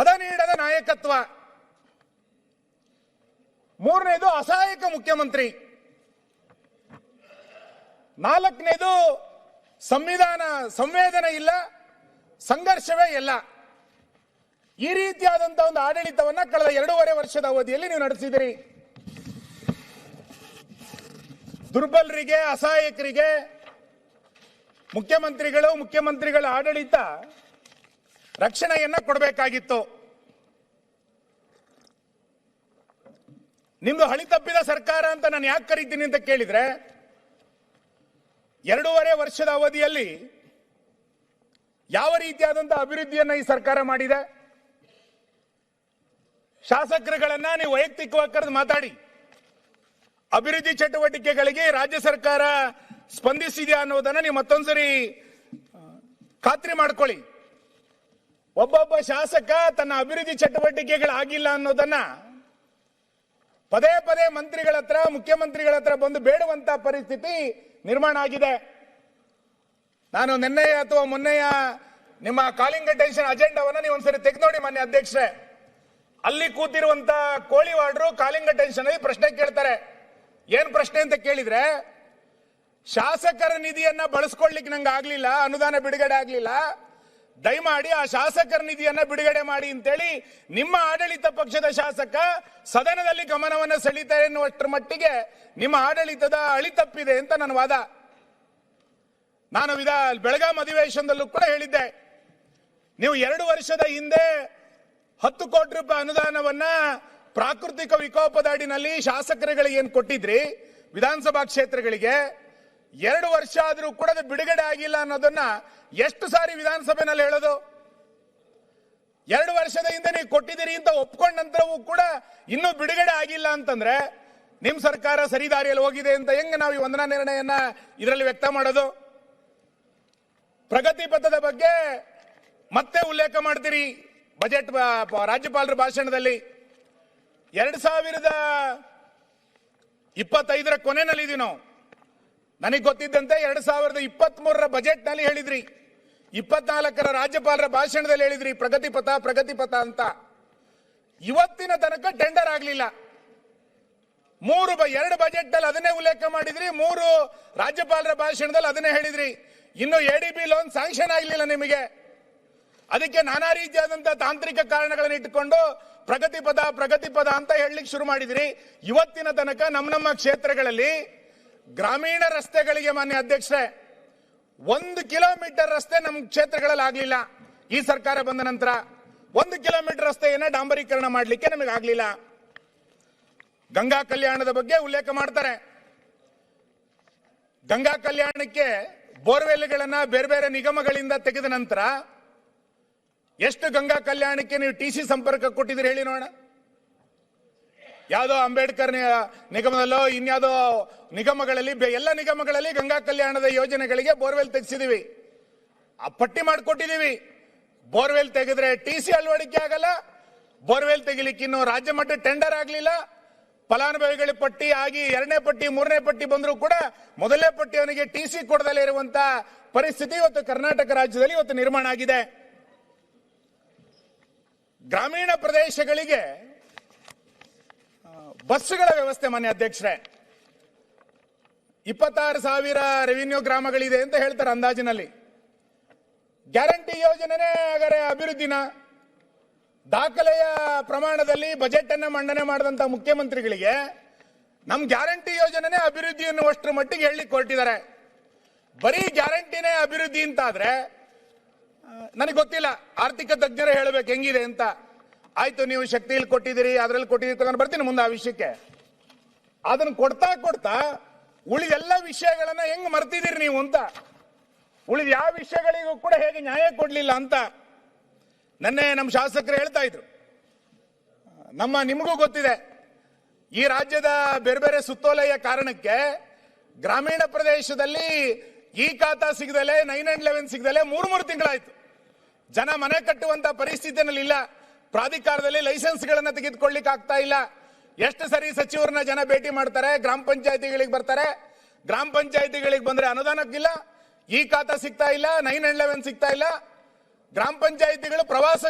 ಹದ ನೀಡದ ನಾಯಕತ್ವ. ಮೂರನೇದು ಅಸಹಾಯಕ ಮುಖ್ಯಮಂತ್ರಿ. ನಾಲ್ಕನೇದು ಸಂವಿಧಾನ, ಸಂವೇದನೆ ಇಲ್ಲ, ಸಂಘರ್ಷವೇ ಇಲ್ಲ. ಈ ರೀತಿಯಾದಂತಹ ಒಂದು ಆಡಳಿತವನ್ನ ಕಳೆದ ಎರಡೂವರೆ ವರ್ಷದ ಅವಧಿಯಲ್ಲಿ ನೀವು ನಡೆಸಿದಿರಿ. ದುರ್ಬಲರಿಗೆ, ಅಸಹಾಯಕರಿಗೆ ಮುಖ್ಯಮಂತ್ರಿಗಳು, ಮುಖ್ಯಮಂತ್ರಿಗಳ ಆಡಳಿತ ರಕ್ಷಣೆಯನ್ನ ಕೊಡಬೇಕಾಗಿತ್ತು. ನಿಮ್ದು ಹಳಿ ತಪ್ಪಿದ ಸರ್ಕಾರ ಅಂತ ನಾನು ಯಾಕೆ ಕರೀತೀನಿ ಅಂತ ಕೇಳಿದ್ರೆ, ಎರಡೂವರೆ ವರ್ಷದ ಅವಧಿಯಲ್ಲಿ ಯಾವ ರೀತಿಯಾದಂತಹ ಅಭಿವೃದ್ಧಿಯನ್ನ ಈ ಸರ್ಕಾರ ಮಾಡಿದೆ? ಶಾಸಕರುಗಳನ್ನ ನೀವು ವೈಯಕ್ತಿಕವಾಗಿ ಕರೆದು ಮಾತಾಡಿ. ಅಭಿವೃದ್ಧಿ ಚಟುವಟಿಕೆಗಳಿಗೆ ರಾಜ್ಯ ಸರ್ಕಾರ ಸ್ಪಂದಿಸಿದೆಯಾ ಅನ್ನೋದನ್ನ ನೀವು ಮತ್ತೊಂದ್ಸರಿ ಖಾತ್ರಿ ಮಾಡ್ಕೊಳ್ಳಿ. ಒಬ್ಬೊಬ್ಬ ಶಾಸಕ ತನ್ನ ಅಭಿವೃದ್ಧಿ ಚಟುವಟಿಕೆಗಳಾಗಿಲ್ಲ ಅನ್ನೋದನ್ನ ಪದೇ ಪದೇ ಮಂತ್ರಿಗಳ ಹತ್ರ, ಮುಖ್ಯಮಂತ್ರಿಗಳ ಹತ್ರ ಬಂದು ಬೇಡುವಂತ ಪರಿಸ್ಥಿತಿ ನಿರ್ಮಾಣ ಆಗಿದೆ. ನಾನು ನಿನ್ನೆಯ ಅಥವಾ ಮೊನ್ನೆಯ ನಿಮ್ಮ ಕಾಲಿಂಗ್ ಅಟೆನ್ಷನ್ ಅಜೆಂಡಾವನ್ನ ನೀವು ಒಂದ್ಸರಿ ತೆಗೆದು ನೋಡಿ ಮಾನ್ಯ ಅಧ್ಯಕ್ಷರೇ. ಅಲ್ಲಿ ಕೂತಿರುವಂತ ಕೋಳಿ ವಾರ್ಡ್ರು ಕಾಲಿಂಗ್ ಅಟೆನ್ಷನ್ ಅಲ್ಲಿ ಪ್ರಶ್ನೆ ಕೇಳ್ತಾರೆ. ಏನ್ ಪ್ರಶ್ನೆ ಅಂತ ಕೇಳಿದ್ರೆ, ಶಾಸಕರ ನಿಧಿಯನ್ನ ಬಳಸ್ಕೊಳ್ಲಿಕ್ಕೆ ನಂಗೆ ಆಗ್ಲಿಲ್ಲ, ಅನುದಾನ ಬಿಡುಗಡೆ ಆಗ್ಲಿಲ್ಲ ದಯಮಾಡಿ ಆ ಶಾಸಕರ ನಿಧಿಯನ್ನ ಬಿಡುಗಡೆ ಮಾಡಿ ಅಂತೇಳಿ ನಿಮ್ಮ ಆಡಳಿತ ಪಕ್ಷದ ಶಾಸಕ ಸದನದಲ್ಲಿ ಗಮನವನ್ನು ಸೆಳೀತಾರೆ ಎನ್ನುವಷ್ಟರ ಮಟ್ಟಿಗೆ ನಿಮ್ಮ ಆಡಳಿತದ ಅಳಿತಪ್ಪಿದೆ ಅಂತ ನನ್ನ ವಾದ. ನಾನು ವಿಧ ಬೆಳಗಾಂ ಅಧಿವೇಶನದಲ್ಲೂ ಕೂಡ ಹೇಳಿದ್ದೆ. ನೀವು ಎರಡು ವರ್ಷದ ಹಿಂದೆ ಹತ್ತು ಕೋಟಿ ರೂಪಾಯಿ ಅನುದಾನವನ್ನ ಪ್ರಾಕೃತಿಕ ವಿಕೋಪದ ಅಡಿನಲ್ಲಿ ಶಾಸಕರುಗಳಿಗೆ ಏನ್ ಕೊಟ್ಟಿದ್ರಿ? ವಿಧಾನಸಭಾ ಕ್ಷೇತ್ರಗಳಿಗೆ ಎರಡು ವರ್ಷ ಆದರೂ ಕೂಡ ಬಿಡುಗಡೆ ಆಗಿಲ್ಲ ಅನ್ನೋದನ್ನ ಎಷ್ಟು ಸಾರಿ ವಿಧಾನಸಭೆನಲ್ಲಿ ಹೇಳೋದು? ಎರಡು ವರ್ಷದ ಹಿಂದೆ ನೀವು ಕೊಟ್ಟಿದ್ದೀರಿ ಅಂತ ಒಪ್ಕೊಂಡ ನಂತರವೂ ಕೂಡ ಇನ್ನೂ ಬಿಡುಗಡೆ ಆಗಿಲ್ಲ ಅಂತಂದ್ರೆ ನಿಮ್ಮ ಸರ್ಕಾರ ಸರಿದಾರಿಯಲ್ಲಿ ಹೋಗಿದೆ ಅಂತ ಹೆಂಗ್ ನಾವು ಈ ವಂದನಾ ನಿರ್ಣಯನ ಇದರಲ್ಲಿ ವ್ಯಕ್ತ ಮಾಡೋದು? ಪ್ರಗತಿ ಪಥದ ಬಗ್ಗೆ ಮತ್ತೆ ಉಲ್ಲೇಖ ಮಾಡ್ತೀರಿ ಬಜೆಟ್ ರಾಜ್ಯಪಾಲರ ಭಾಷಣದಲ್ಲಿ? ಎರಡ್ ಸಾವಿರದ ಇಪ್ಪತ್ತೈದರ ಕೊನೆಯಲ್ಲಿ ಇದೀವಿ ನಾವು. ನನಗೆ ಗೊತ್ತಿದ್ದಂತೆ ಎರಡ್ ಸಾವಿರದ ಇಪ್ಪತ್ತ್ ಮೂರರ ಬಜೆಟ್ನಲ್ಲಿ ಹೇಳಿದ್ರಿ. ಇಪ್ಪತ್ನಾಲ್ಕರ ರಾಜ್ಯಪಾಲರ ಭಾಷಣದಲ್ಲಿ ಹೇಳಿದ್ರಿ ಪ್ರಗತಿ ಪಥ ಪ್ರಗತಿ ಅಂತ. ಇವತ್ತಿನ ತನಕ ಟೆಂಡರ್ ಆಗಲಿಲ್ಲ. ಮೂರು ಬ- ಎರಡು ಬಜೆಟ್ ಅಲ್ಲಿ ಅದನ್ನೇ ಉಲ್ಲೇಖ ಮಾಡಿದ್ರಿ, ಮೂರು ರಾಜ್ಯಪಾಲರ ಭಾಷಣದಲ್ಲಿ ಅದನ್ನೇ ಹೇಳಿದ್ರಿ. ಇನ್ನು ಎಡಿಬಿ ಲೋನ್ ಸ್ಯಾಂಕ್ಷನ್ ಆಗಲಿಲ್ಲ ನಿಮಗೆ. ಅದಕ್ಕೆ ನಾನಾ ರೀತಿಯಾದಂತಹ ತಾಂತ್ರಿಕ ಕಾರಣಗಳನ್ನು ಇಟ್ಟುಕೊಂಡು ಪ್ರಗತಿ ಪದ ಅಂತ ಹೇಳಲಿಕ್ಕೆ ಶುರು ಮಾಡಿದ್ರಿ. ಇವತ್ತಿನ ತನಕ ನಮ್ಮ ನಮ್ಮ ಕ್ಷೇತ್ರಗಳಲ್ಲಿ ಗ್ರಾಮೀಣ ರಸ್ತೆಗಳಿಗೆ ಮಾನ್ಯ ಅಧ್ಯಕ್ಷರೇ ಒಂದು ಕಿಲೋಮೀಟರ್ ರಸ್ತೆ ನಮ್ಮ ಕ್ಷೇತ್ರಗಳಲ್ಲಿ ಆಗ್ಲಿಲ್ಲ. ಈ ಸರ್ಕಾರ ಬಂದ ನಂತರ ಒಂದು ಕಿಲೋಮೀಟರ್ ರಸ್ತೆಯನ್ನ ಡಾಂಬರೀಕರಣ ಮಾಡಲಿಕ್ಕೆ ನಮಗೆ ಆಗ್ಲಿಲ್ಲ. ಗಂಗಾ ಕಲ್ಯಾಣದ ಬಗ್ಗೆ ಉಲ್ಲೇಖ ಮಾಡ್ತಾರೆ. ಗಂಗಾ ಕಲ್ಯಾಣಕ್ಕೆ ಬೋರ್ವೆಲ್ಗಳನ್ನ ಬೇರೆ ಬೇರೆ ನಿಗಮಗಳಿಂದ ತೆಗೆದ ನಂತರ ಎಷ್ಟು ಗಂಗಾ ಕಲ್ಯಾಣಕ್ಕೆ ನೀವು ಟಿ ಸಿ ಸಂಪರ್ಕ ಕೊಟ್ಟಿದ್ದೀರಿ ಹೇಳಿ ನೋಡೋಣ. ಯಾವುದೋ ಅಂಬೇಡ್ಕರ್ ನಿಗಮದಲ್ಲೋ, ಇನ್ಯಾವುದೋ ನಿಗಮಗಳಲ್ಲಿ ಎಲ್ಲ ನಿಗಮಗಳಲ್ಲಿ ಗಂಗಾ ಕಲ್ಯಾಣದ ಯೋಜನೆಗಳಿಗೆ ಬೋರ್ವೆಲ್ ತೆಗೆಸಿದೀವಿ. ಆ ಪಟ್ಟಿ ಮಾಡಿಕೊಟ್ಟಿದ್ದೀವಿ ಬೋರ್ವೆಲ್ ತೆಗೆದ್ರೆ ಟಿ ಸಿ ಅಳವಡಿಕೆ ಆಗಲ್ಲ. ಬೋರ್ವೆಲ್ ತೆಗಿಲಿಕ್ಕೆ ಇನ್ನು ರಾಜ್ಯ ಮಟ್ಟ ಟೆಂಡರ್ ಆಗಲಿಲ್ಲ. ಫಲಾನುಭವಿಗಳ ಪಟ್ಟಿ ಆಗಿ ಎರಡನೇ ಪಟ್ಟಿ, ಮೂರನೇ ಪಟ್ಟಿ ಬಂದರೂ ಕೂಡ ಮೊದಲನೇ ಪಟ್ಟಿ ಅವನಿಗೆ ಟಿ ಸಿ ಕೊಡದಲ್ಲೇ ಇರುವಂತ ಪರಿಸ್ಥಿತಿ ಇವತ್ತು ಕರ್ನಾಟಕ ರಾಜ್ಯದಲ್ಲಿ ಇವತ್ತು ನಿರ್ಮಾಣ ಆಗಿದೆ. ಗ್ರಾಮೀಣ ಪ್ರದೇಶಗಳಿಗೆ ಬಸ್ಸುಗಳ ವ್ಯವಸ್ಥೆ ಮಾನ್ಯ ಅಧ್ಯಕ್ಷರೇ. ಇಪ್ಪತ್ತಾರು ಸಾವಿರ ರೆವಿನ್ಯೂ ಗ್ರಾಮಗಳಿದೆ ಅಂತ ಹೇಳ್ತಾರೆ ಅಂದಾಜಿನಲ್ಲಿ. ಗ್ಯಾರಂಟಿ ಯೋಜನೆನೇ ಹಾಗಾದ್ರೆ ಅಭಿವೃದ್ಧಿನ. ದಾಖಲೆಯ ಪ್ರಮಾಣದಲ್ಲಿ ಬಜೆಟ್ ಅನ್ನ ಮಂಡನೆ ಮಾಡಿದಂತ ಮುಖ್ಯಮಂತ್ರಿಗಳಿಗೆ ನಮ್ ಗ್ಯಾರಂಟಿ ಯೋಜನೆನೇ ಅಭಿವೃದ್ಧಿ ಅನ್ನುವಷ್ಟರ ಮಟ್ಟಿಗೆ ಹೇಳಿ ಕೊಟ್ಟಿದ್ದಾರೆ. ಬರೀ ಗ್ಯಾರಂಟಿನೇ ಅಭಿವೃದ್ಧಿ ಅಂತಾದ್ರೆ ನನಗೆ ಗೊತ್ತಿಲ್ಲ. ಆರ್ಥಿಕ ತಜ್ಞರೇ ಹೇಳಬೇಕು ಹೆಂಗಿದೆ ಅಂತ. ಆಯ್ತು, ನೀವು ಶಕ್ತಿಯಲ್ಲಿ ಕೊಟ್ಟಿದ್ದೀರಿ, ಅದ್ರಲ್ಲಿ ಕೊಟ್ಟಿದ್ದೀರಿ ತಗೊಂಡು ಬರ್ತೀನಿ ಮುಂದೆ ಆ ವಿಷಯಕ್ಕೆ. ಅದನ್ನ ಕೊಡ್ತಾ ಕೊಡ್ತಾ ಉಳಿದೆಲ್ಲ ವಿಷಯಗಳನ್ನ ಹೆಂಗ್ ಮರ್ತಿದ್ದೀರಿ ನೀವು ಅಂತ. ಉಳಿದ ಯಾವ ವಿಷಯಗಳಿಗೂ ಕೂಡ ಹೇಗೆ ನ್ಯಾಯ ಕೊಡ್ಲಿಲ್ಲ ಅಂತ ನನ್ನೆ ನಮ್ಮ ಶಾಸಕರು ಹೇಳ್ತಾ ಇದ್ರು. ನಮ್ಮ ನಿಮಗೂ ಗೊತ್ತಿದೆ. ಈ ರಾಜ್ಯದ ಬೇರೆ ಬೇರೆ ಸುತ್ತೋಲೆಯ ಕಾರಣಕ್ಕೆ ಗ್ರಾಮೀಣ ಪ್ರದೇಶದಲ್ಲಿ ಈ ಖಾತಾ ಸಿಗದಲೆ, ನೈನ್ ಅಂಡ್ ಲೆವೆನ್ ಸಿಗದಲೆ ಮೂರು ಮೂರು ತಿಂಗಳಾಯ್ತು. ಜನ ಮನೆ ಕಟ್ಟುವಂತ ಪರಿಸ್ಥಿತಿನಲ್ಲಿ ಇಲ್ಲ ಪ್ರಾಧಿಕಾರದಲ್ಲಿ ಲೈಸೆನ್ಸ್ಗಳನ್ನು ತೆಗೆದುಕೊಳ್ಳಿಕ್ಕೆ ಆಗ್ತಾ ಇಲ್ಲ. ಎಷ್ಟು ಸರಿ ಸಚಿವರನ್ನ ಜನ ಭೇಟಿ ಮಾಡ್ತಾರೆ, ಗ್ರಾಮ ಪಂಚಾಯತಿಗಳಿಗೆ ಬರ್ತಾರೆ, ಗ್ರಾಮ ಪಂಚಾಯತಿಗಳಿಗೆ ಬಂದ್ರೆ ಅನುದಾನಕ್ಕಿಲ್ಲ, ಈ ಖಾತಾ ಸಿಗ್ತಾ ಇಲ್ಲ, ನೈನ್ ಅಂಡ್ ಲೆವೆನ್ ಸಿಗ್ತಾ ಇಲ್ಲ. ಗ್ರಾಮ ಪಂಚಾಯತಿಗಳು ಪ್ರವಾಸ